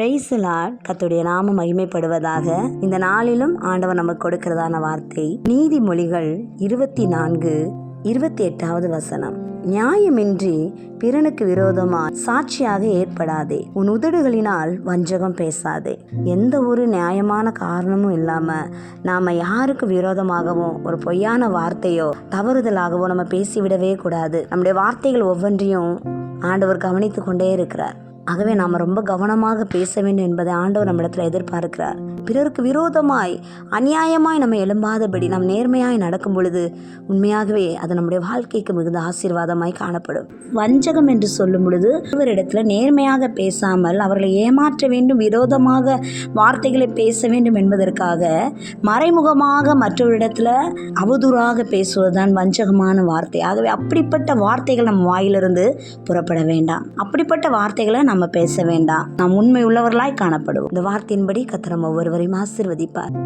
பிரைசலாட் கத்துடைய நாம மகிமைப்படுவதாக இந்த நாளிலும் ஆண்டவர் நமக்கு கொடுக்கிறதான வார்த்தை. நீதிமொழிகள் இருபத்தி நான்கு இருபத்தி எட்டாவது வசனம். நியாயமின்றி பிறனுக்கு விரோதமா சாட்சியாக ஏற்படாதே. உன் உதடுகளினால் வஞ்சகம் பேசாதே. எந்த ஒரு நியாயமான காரணமும் இல்லாம நாம யாருக்கு விரோதமாகவும் ஒரு பொய்யான வார்த்தையோ தவறுதலாகவோ நம்ம பேசிவிடவே கூடாது. நம்முடைய வார்த்தைகள் ஒவ்வொன்றையும் ஆண்டவர் கவனித்து கொண்டே இருக்கிறார். ஆகவே நாம் ரொம்ப கவனமாக பேச வேண்டும் என்பதை ஆண்டவர் நம்மிடத்தில் எதிர்பார்க்கிறார். பிறருக்கு விரோதமாய் அநியாயமாய் நம்ம எழும்பாதபடி நாம் நேர்மையாய் நடக்கும் பொழுது உண்மையாகவே அது நம்முடைய வாழ்க்கைக்கு மிகுந்த ஆசீர்வாதமாய் காணப்படும். வஞ்சகம் என்று சொல்லும் பொழுது இவரிடத்துல நேர்மையாக பேசாமல் அவர்களை ஏமாற்ற வேண்டும் விரோதமாக வார்த்தைகளை பேச வேண்டும் என்பதற்காக மறைமுகமாக மற்றவரிடத்துல அவதூறாக பேசுவதுதான் வஞ்சகமான வார்த்தை. ஆகவே அப்படிப்பட்ட வார்த்தைகள் நம் வாயிலிருந்து புறப்பட வேண்டாம். அப்படிப்பட்ட வார்த்தைகளை நம்ம பேச வேண்டாம். நாம் உண்மை உள்ளவர்களாய் காணப்படுவோம். இந்த வார்த்தையின்படி கத்திரம் அவரையும் ஆசிர்வதிப்பார்.